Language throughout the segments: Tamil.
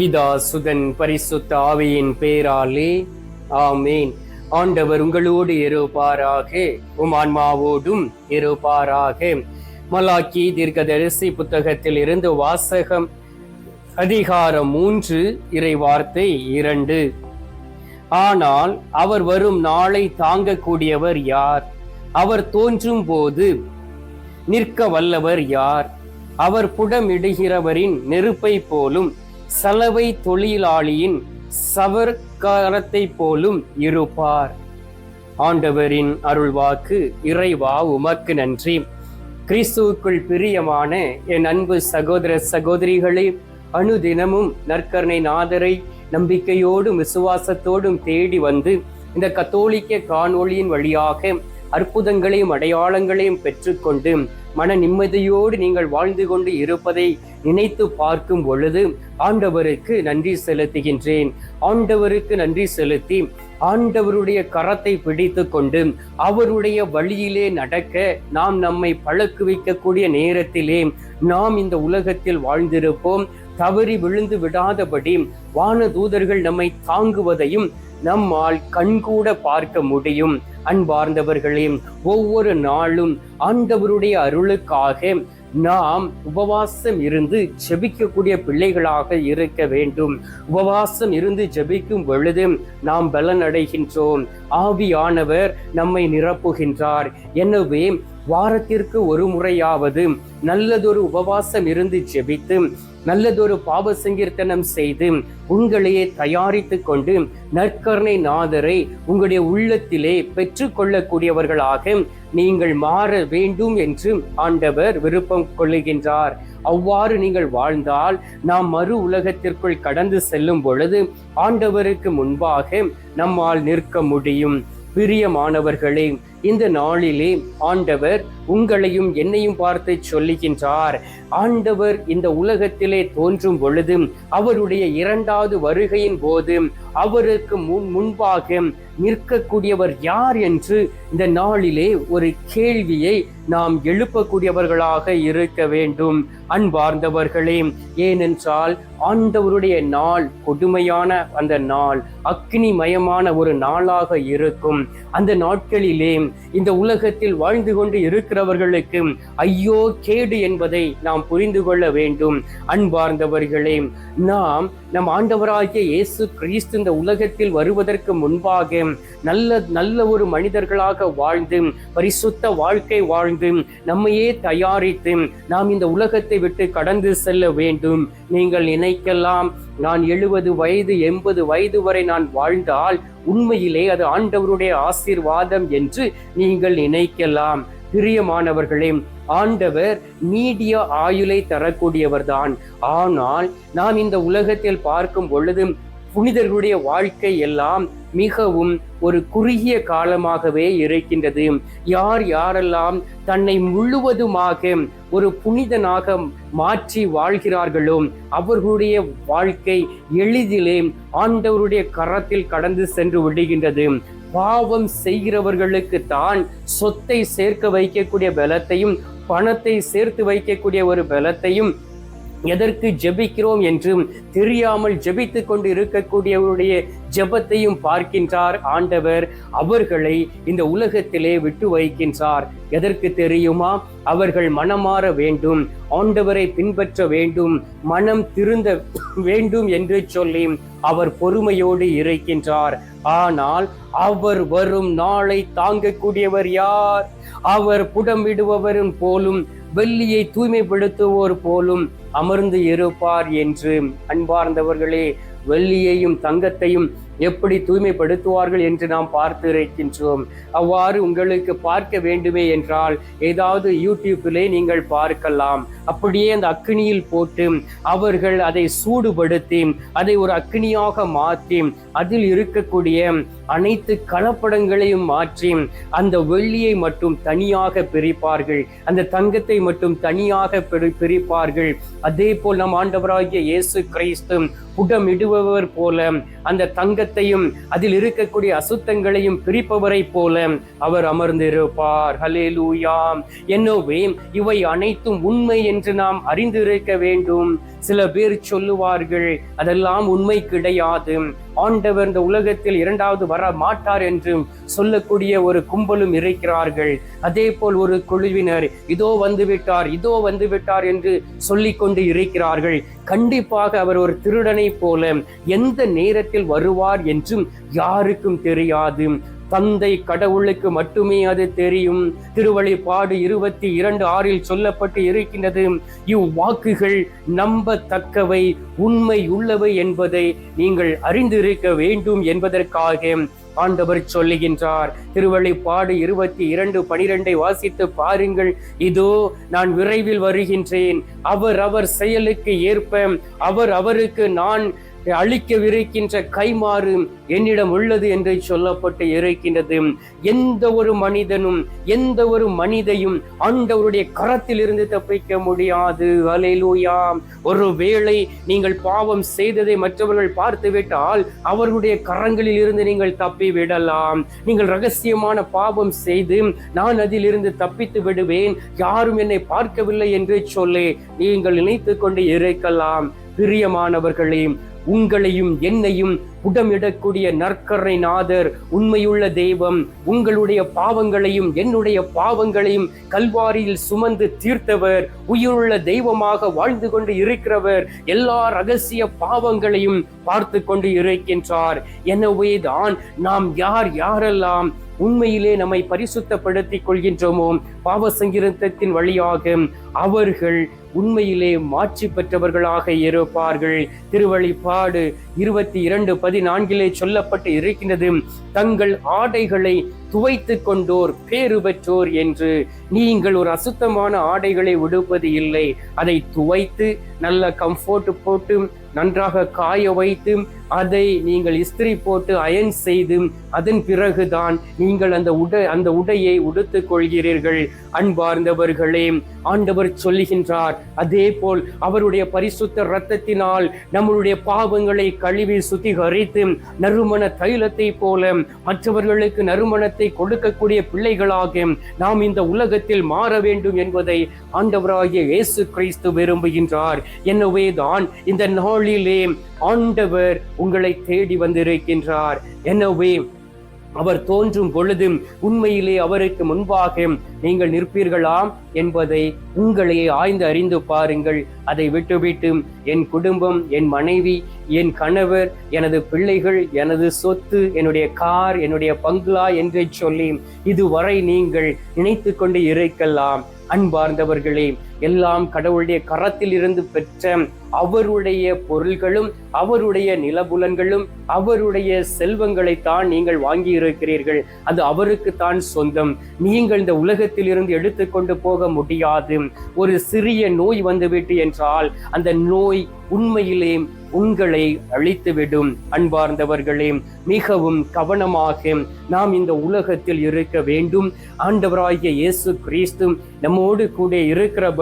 பிதா சுதன் பரிசுத்த ஆவியின் பேராலே ஆமேன். ஆண்டவர் உங்களோடு இருப்பாராக உம் ஆன்மாவோடும் இருப்பாராக. மலாக்கி தீர்க்கதரிசி புத்தகத்தில் இருந்து வாசகம் அதிகாரம் மூன்று இறை வார்த்தை இரண்டு. ஆனால் அவர் வரும் நாளை தாங்கக்கூடியவர் யார்? அவர் தோன்றும் போது நிற்க வல்லவர் யார்? அவர் புடமிடுகிறவரின் நெருப்பை போலும் சலவை தொழிலாளியின் சவர்க்காரத்தை போலும் இருப்பார். ஆண்டவரின் அருள்வாக்கு இறைவா உமக்கு நன்றி. கிறிஸ்துவுக்குள் பிரியமான என் அன்பு சகோதர சகோதரிகளே அனுதினமும் நற்கருணை நாதரை நம்பிக்கையோடும் விசுவாசத்தோடும் தேடி வந்து இந்த கத்தோலிக்க காணொளியின் வழியாக அற்புதங்களையும் அடையாளங்களையும் பெற்றுக்கொண்டு மன நிம்மதியோடு நீங்கள் வாழ்ந்து கொண்டு இருப்பதை நினைத்து பார்க்கும் பொழுது ஆண்டவருக்கு நன்றி செலுத்துகின்றேன். ஆண்டவருக்கு நன்றி செலுத்தி ஆண்டவருடைய கரத்தை பிடித்து கொண்டு அவருடைய வழியிலே நடக்க நாம் நம்மை பழக்குவிக்கக்கூடிய நேரத்திலே நாம் இந்த உலகத்தில் வாழ்ந்திருப்போம். தவறி விழுந்து விடாதபடி வான தூதர்கள் நம்மை தாங்குவதையும் நம்மால் கண்கூட பார்க்க முடியும். அன்பார்ந்தவர்களே ஒவ்வொரு நாளும் ஆண்டவருடைய அருளுக்காக நாம் உபவாசம் இருந்து ஜெபிக்கக்கூடிய பிள்ளைகளாக இருக்க வேண்டும். உபவாசம் இருந்து ஜெபிக்கும் பொழுது நாம் பலன் அடைகின்றோம். ஆவியானவர் நம்மை நிரப்புகின்றார். எனவே வாரத்திற்கு ஒரு முறையாவது நல்லதொரு உபவாசம் இருந்து ஜெபித்து நல்லதொரு பாவ சங்கீர்த்தனம் செய்து உங்களையே தயாரித்து கொண்டு நற்கருணை நாதரை உங்களுடைய உள்ளத்திலே பெற்றுக்கொள்ளக்கூடியவர்களாக நீங்கள் மாற வேண்டும் என்று ஆண்டவர் விருப்பம் கொள்ளுகின்றார். அவ்வாறு நீங்கள் வாழ்ந்தால் நாம் மறு உலகத்திற்குள் கடந்து செல்லும் பொழுது ஆண்டவருக்கு முன்பாக நம்மால் நிற்க முடியும். பிரியமானவர்களே இந்த நாளிலே ஆண்டவர் உங்களையும் என்னையும் பார்த்து சொல்லுகின்றார். ஆண்டவர் இந்த உலகத்திலே தோன்றும் பொழுது அவருடைய இரண்டாவது வருகையின் போது அவருக்கு முன் முன்பாக நிற்கக்கூடியவர் யார் என்று இந்த நாளிலே ஒரு கேள்வியை நாம் எழுப்பக்கூடியவர்களாக இருக்க வேண்டும். அன்பார்ந்தவர்களே ஏனென்றால் ஆண்டவருடைய நாள் கொடுமையான அந்த நாள் அக்னிமயமான ஒரு நாளாக இருக்கும். அந்த நாட்களிலே இந்த உலகத்தில் வாழ்ந்து கொண்டு இருக்கிறவர்களுக்கு ஐயோ கேடு என்பதை நாம் புரிந்து கொள்ள வேண்டும். அன்பார்ந்தவர்களே நாம் நம் ஆண்டவராகிய இயேசு கிறிஸ்து இந்த உலகத்தில் வருவதற்கு முன்பாக நல்ல நல்ல ஒரு மனிதர்களாக வாழ்ந்து பரிசுத்த வாழ்க்கை வாழ்ந்து நம்மையே தயாரித்து நாம் இந்த உலகத்தை விட்டு கடந்து செல்ல வேண்டும். நீங்கள் நினைக்கலாம் நான் எழுபது வயது எண்பது வயது வரை நான் வாழ்ந்தால் உண்மையிலே அது ஆண்டவருடைய ஆசீர்வாதம் என்று நீங்கள் நினைக்கலாம். பிரியமானவர்களே ஆண்டவர் நீடிய ஆயுளை தரக்கூடியவர்தான். ஆனால் நாம் இந்த உலகத்தில் பார்க்கும் பொழுது புனிதர்களுடைய வாழ்க்கை எல்லாம் மிகவும் ஒரு குறுகிய காலமாகவே இருக்கின்றது. யார் யாரெல்லாம் தன்னை முழுவதுமாக ஒரு புனிதனாக மாற்றி வாழ்கிறார்களோ அவர்களுடைய வாழ்க்கை எளிதிலே ஆண்டவருடைய கரத்தில் கடந்து சென்று விடுகின்றது. பாவம் செய்கிறவர்களுக்கு தான் சொத்தை சேர்க்க வைக்கக்கூடிய பலத்தையும் பணத்தை சேர்த்து வைக்கக்கூடிய ஒரு பலத்தையும் எதற்கு ஜெபிக்கிறோம் என்று தெரியாமல் ஜெபித்து கொண்டு இருக்கக்கூடியவருடைய ஜெபத்தையும் பார்க்கின்றார் ஆண்டவர். அவர்களை இந்த உலகத்திலே விட்டு வைக்கின்றார். எதற்கு தெரியுமா? அவர்கள் மனமாற வேண்டும். ஆண்டவரை பின்பற்ற வேண்டும். மனம் திருந்த வேண்டும் என்று சொல்லி அவர் பொறுமையோடு இருக்கின்றார். ஆனால் அவர் வரும் நாளை தாங்கக்கூடியவர் யார்? அவர் புடமிடுபவரும் போலும் வெள்ளியை தூய்மைப்படுத்துவோர் போலும் அமர்ந்து இருப்பார் என்று அன்பார்ந்தவர்களே வெள்ளியையும் தங்கத்தையும் எப்படி தூய்மைப்படுத்துவார்கள் என்று நாம் பார்த்து இருக்கின்றோம். அவ்வாறு உங்களுக்கு பார்க்க வேண்டுமே என்றால் ஏதாவது யூடியூப்பிலே நீங்கள் பார்க்கலாம். அப்படியே அந்த அக்னியில் போட்டு அவர்கள் அதை சூடுபடுத்தி அதை ஒரு அக்னியாக மாற்றி அதில் இருக்கக்கூடிய அனைத்து கலப்படங்களையும் மாற்றி அந்த வெள்ளியை மட்டும் தனியாக பிரிப்பார்கள். அந்த தங்கத்தை மட்டும் தனியாக பிரிப்பார்கள். அதே போல் நம் ஆண்டவராகிய இயேசு கிறிஸ்து புடமிடுபவர் போல அந்த தங்கத்தையும் அதில் இருக்கக்கூடிய அசுத்தங்களையும் பிரிப்பவரை போல அவர் அமர்ந்திருப்பார். ஹலேலூயாம் எனவே இவை அனைத்தும் உண்மை என்று நாம் அறிந்திருக்க வேண்டும். சில பேர் சொல்லுவார்கள் அதெல்லாம் உண்மை கிடையாது ஆண்டவர் இந்த உலகத்தில் இரண்டாவது வர மாட்டார் என்றும் சொல்லக்கூடிய ஒரு கும்பலும் இருக்கிறார்கள் அதே போல் ஒரு குழுவினர் இதோ வந்து விட்டார் இதோ வந்து விட்டார் என்று சொல்லிக் கொண்டு இருக்கிறார்கள் கண்டிப்பாக அவர் ஒரு திருடனை போல எந்த நேரத்தில் வருவார் என்றும் யாருக்கும் தெரியாது. தந்தை கடவுளுக்கு மட்டுமே அது தெரியும். திருவழிப்பாடு இருபத்தி இரண்டு ஆறில் சொல்லப்பட்டு இருக்கின்றது. இவ்வாக்குகள் நம்பத்தக்கவை உண்மை உள்ளவை என்பதை நீங்கள் அறிந்திருக்க வேண்டும் என்பதற்காக ஆண்டவர் சொல்லுகின்றார். திருவள்ளிப்பாடு இருபத்தி இரண்டு பனிரெண்டை வாசித்து பாருங்கள். இதோ நான் விரைவில் வருகின்றேன். அவர் அவர் செயலுக்கு ஏற்ப அவர் அவருக்கு நான் அளிக்கவிருக்கின்ற கைமாறு என்னிடம் உள்ளது என்று சொல்லப்பட்டு இருக்கின்றது எந்த ஒரு மனிதனும் எந்த ஒரு மனிதையும் ஆண்டவருடைய கரத்திலிருந்து தப்பிக்க முடியாது. அலையிலூயா ஒருவேளை நீங்கள் பாவம் செய்ததை மற்றவர்கள் பார்த்து விட்டால் அவர்களுடைய கரங்களில் இருந்து நீங்கள் தப்பி விடலாம் நீங்கள் ரகசியமான பாவம் செய்து நான் அதிலிருந்து தப்பித்து விடுவேன். யாரும் என்னை பார்க்கவில்லை என்று சொல்லி நீங்கள் நினைத்து கொண்டு இருக்கலாம் பிரியமானவர்களையும் உங்களையும் என்னையும் புடமிடக்கூடிய நற்கரை நாதர் உண்மையுள்ள தெய்வம் உங்களுடைய பாவங்களையும் என்னுடைய பாவங்களையும் கல்வாரியில் சுமந்து தீர்த்தவர் உயிருள்ள தெய்வமாக வாழ்ந்து கொண்டு இருக்கிறவர் எல்லா ரகசிய பாவங்களையும் பார்த்து கொண்டு இருக்கின்றார். எனவேதான் நாம் யார் யாரெல்லாம் உண்மையிலே நம்மை பரிசுத்தப்படுத்திக் கொள்கின்றோமோ பாவ சங்கீதத்தின் வழியாக அவர்கள் உண்மையிலே மாட்சி பெற்றவர்களாக இருப்பார்கள். திருவழிப்பாடு இருபத்தி இரண்டு பதினான்கிலே சொல்லப்பட்டு இருக்கின்றது. தங்கள் ஆடைகளை துவைத்து கொண்டோர் பேறு பெற்றோர் என்று நீங்கள் ஒரு அசுத்தமான ஆடைகளை உடுப்பது இல்லை. அதை துவைத்து நல்ல கம்ஃபோர்ட் போட்டு நன்றாக காய வைத்து அதை நீங்கள் இஸ்திரி போட்டு அயன் செய்து அதன் பிறகுதான் நீங்கள் அந்த உடை அந்த உடையை உடுத்துக் கொள்கிறீர்கள். அன்பார்ந்தவர்களே ஆண்டவர் சொல்லுகின்றார் அதே போல் அவருடைய பரிசுத்த இரத்தத்தினால் நம்மளுடைய பாவங்களை கழுவி சுத்திகரித்து நறுமண தைலத்தை போல மற்றவர்களுக்கு நறுமணத்தை கொடுக்கக்கூடிய பிள்ளைகளாக நாம் இந்த உலகத்தில் மாற வேண்டும் என்பதை ஆண்டவராகிய இயேசு கிறிஸ்து விரும்புகின்றார். எனவே தான் இந்த நாளிலே ஆண்டவர் உங்களை தேடி வந்திருக்கின்றார். எனவே அவர் தோன்றும் பொழுதும் உண்மையிலே அவருக்கு முன்பாக நீங்கள் நிற்பீர்களாம் என்பதை உங்களையே ஆய்ந்து அறிந்து பாருங்கள். அதை விட்டுவிட்டு என் குடும்பம் என் மனைவி என் கணவர் எனது பிள்ளைகள் எனது சொத்து என்னுடைய கார் என்னுடைய பங்களா என்று சொல்லி இதுவரை நீங்கள் நினைத்து கொண்டு இருக்கலாம். அன்பார்ந்தவர்களே எல்லாம் கடவுளுடைய கரத்தில் இருந்து பெற்ற அவருடைய பொருள்களும் அவருடைய நிலபுலன்களும் அவருடைய செல்வங்களை தான் நீங்கள் வாங்கி இருக்கிறீர்கள் அது அவருக்கு தான் சொந்தம். நீங்கள் இந்த உலகத்தில் இருந்து எடுத்துக்கொண்டு போக முடியாது. ஒரு சிறிய நோய் வந்துவிட்டு என்றால் அந்த நோய் உண்மையிலே உங்களை அழித்துவிடும் அன்பார்ந்தவர்களே. மிகவும் கவனமாக நாம் இந்த உலகத்தில் இருக்க வேண்டும். ஆண்டவராகிய இயேசு கிறிஸ்து நம்மோடு கூட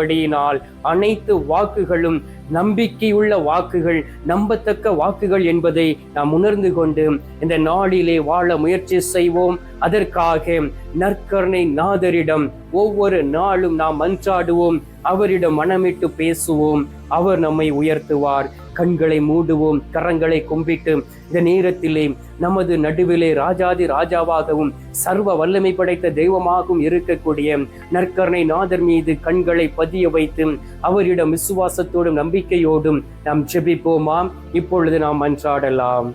இருக்கிறபடியினால் அனைத்து வாக்குகளும் நம்பிக்கையுள்ள வாக்குகள் நம்பத்தக்க வாக்குகள் என்பதை நாம் உணர்ந்து கொண்டு இந்த நாளிலே வாழ முயற்சி செய்வோம். அதற்காக நற்கருணை நாதரிடம் ஒவ்வொரு நாளும் நாம் மன்றாடுவோம். அவரிடம் மனமிட்டு பேசுவோம். அவர் நம்மை உயர்த்துவார். கண்களை மூடுவோம் கரங்களை கும்பிட்டு இந்த நேரத்திலே நமது நடுவிலே ராஜாதி ராஜாவாகவும் சர்வ வல்லமை படைத்த தெய்வமாகவும் இருக்கக்கூடிய நற்கருணை நாதர் மீது கண்களை பதிய வைத்து அவரிடம் விசுவாசத்தோடும் நம்பிக்கையோடும் நாம் ஜெபிப்போமாம் இப்பொழுது நாம் அன்றாடலாம்.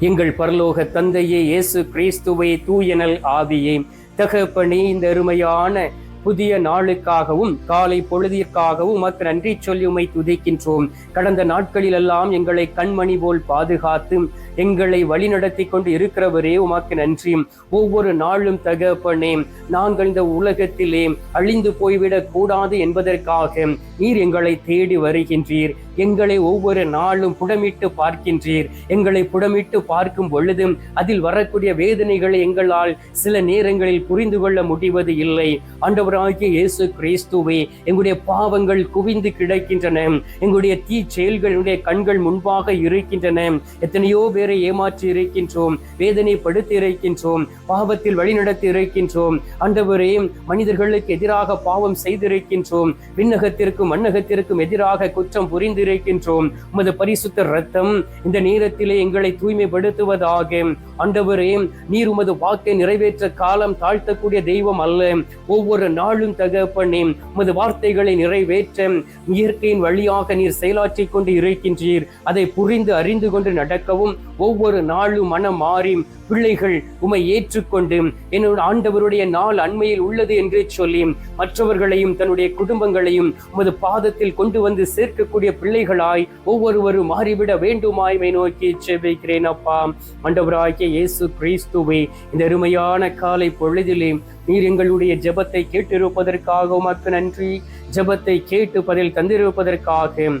எங்கள் பரலோக தந்தையே இயேசு கிறிஸ்துவை தூயனல் ஆவியே தகப்பனே இந்த அருமையான புதிய நாளுக்காகவும் காலை பொழுதிற்காகவும் உமக்கு நன்றி சொல்லி உமை துதிக்கின்றோம். கடந்த நாட்களிலெல்லாம் எங்களை கண்மணி போல் பாதுகாத்து எங்களை வழிநடத்தி கொண்டு இருக்கிறவரே உமக்கு நன்றி. ஒவ்வொரு நாளும் தகப்பனே நாங்கள் இந்த உலகத்திலே அழிந்து போய்விடக் கூடாது என்பதற்காக நீர் எங்களை தேடி வருகின்றீர். எங்களை ஒவ்வொரு நாளும் புடமிட்டு பார்க்கின்றீர். எங்களை புடமிட்டு பார்க்கும் பொழுதும் அதில் வரக்கூடிய வேதனைகளை எங்களால் சில நேரங்களில் புரிந்து கொள்ள முடிவது இல்லை. ஆண்டவராகிய இயேசு கிறிஸ்துவே எங்களுடைய பாவங்கள் குவிந்து கிடக்கின்றன. எங்களுடைய தீ செயல்களுடைய கண்கள் முன்பாக இருக்கின்றன. எத்தனையோ பேர் பேரை ஏமாற்றி இருக்கின்றோம் வேதனைப்படுத்தி இருக்கின்றோம் பாவத்தில் வழிநடத்தி இருக்கின்றோம். ஆண்டவரே மனிதர்களுக்கு எதிராக பாவம் செய்திருக்கின்றோம். விண்ணகத்திற்கும் மண்ணகத்திற்கும் எதிராக குற்றம் புரிந்திருக்கின்றோம். உமது பரிசுத்த ரத்தம் இந்த நேரத்திலே எங்களை தூய்மைப்படுத்துவதாக. ஆண்டவரே நீர் உமது வாக்கை நிறைவேற்ற காலம் தாழ்த்தக்கூடிய தெய்வம் அல்ல. ஒவ்வொரு நாளும் தகப்பனே உமது வார்த்தைகளை நிறைவேற்ற இயற்கையின் வழியாக நீர் செயலாற்றிக் கொண்டு இருக்கின்றீர். அதை புரிந்து அறிந்து கொண்டு நடக்கவும் ஒவ்வொரு நாளும் மனம் மாறி பிள்ளைகள் உமை ஏற்றுக்கொண்டு என்னோட ஆண்டவருடைய நாள் அண்மையில் உள்ளது என்று சொல்லி மற்றவர்களையும் தன்னுடைய குடும்பங்களையும் உமது பாதத்தில் கொண்டு வந்து சேர்க்கக்கூடிய பிள்ளைகளாய் ஒவ்வொருவரும் மாறிவிட வேண்டுமாய்மை நோக்கி செபிக்கிறேன் அப்பா. ஆண்டவராகிய இயேசு கிறிஸ்துவை இந்த அருமையான காலை பொழுதிலே நீர் எங்களுடைய ஜெபத்தை கேட்டிருப்பதற்காக உமக்கு நன்றி. ஜெபத்தை கேட்டு பதில் தந்திருப்பதற்காக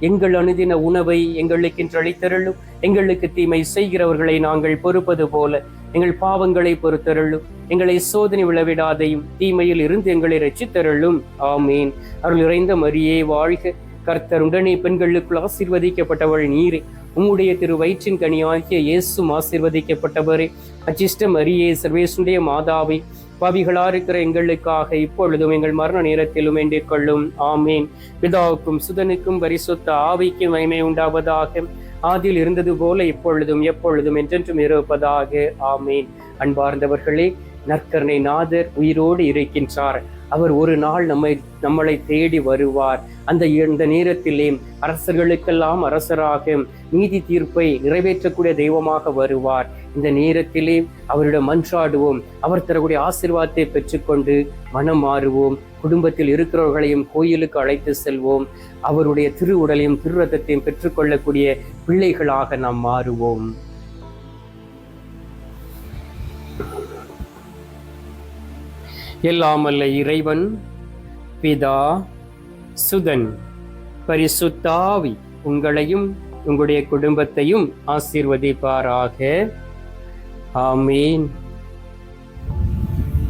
எங்கள் அணுதின உணவை எங்களுக்கு இன்று அளித்தருளும். எங்களுக்கு தீமை செய்கிறவர்களை நாங்கள் பொறுப்பது போல எங்கள் பாவங்களை பொறுத்தருளும். எங்களை சோதனை விழவிடாதையும் தீமையில் இருந்து எங்களை ரச்சித்தருளும் ஆமீன். அருள் இறைந்த மரியே வாழ்க. கர்த்தர் உடனே பெண்களுக்குள் ஆசீர்வதிக்கப்பட்டவள் நீரே. உம்முடைய திரு வயிற்றின் கனியாகிய இயேசும் ஆசீர்வதிக்கப்பட்டவரே. அச்சிஷ்டம் அரியே சர்வேசுடைய மாதாவை பாவிகளா இருக்கிற எங்களுக்காக இப்பொழுதும் எங்கள் மரண நேரத்திலும் வேண்டிக் கொள்ளும் ஆமீன். பிதாவுக்கும் சுதனுக்கும் பரிசுத்த ஆவிக்கும் மகிமை உண்டாவதாக. ஆதியில் இருந்தது போல இப்பொழுதும் எப்பொழுதும் என்றென்றும் இருப்பதாக. ஆமீன். அன்பார்ந்தவர்களே நற்கருணை நாதர் உயிரோடு இருக்கின்றார். அவர் ஒரு நாள் நம்மை நம்மளை தேடி வருவார். அந்த இந்த நேரத்திலே அரசர்களுக்கெல்லாம் அரசராக நீதி தீர்ப்பை நிறைவேற்றக்கூடிய தெய்வமாக வருவார். இந்த நேரத்திலே அவரிடம் மன்றாடுவோம். அவர் தரக்கூடிய ஆசிர்வாதத்தை பெற்றுக்கொண்டு மனம் மாறுவோம். குடும்பத்தில் இருக்கிறவர்களையும் கோயிலுக்கு அழைத்து செல்வோம். அவருடைய திரு உடலையும் திரு ரத்தத்தையும் பெற்றுக்கொள்ளக்கூடிய பிள்ளைகளாக நாம் மாறுவோம். எல்லாமல்ல இறைவன் பிதா சுதன் பரிசுத்தாவி உங்களையும் உங்களுடைய குடும்பத்தையும் ஆசீர்வதிப்பாராக. ஆமீன்.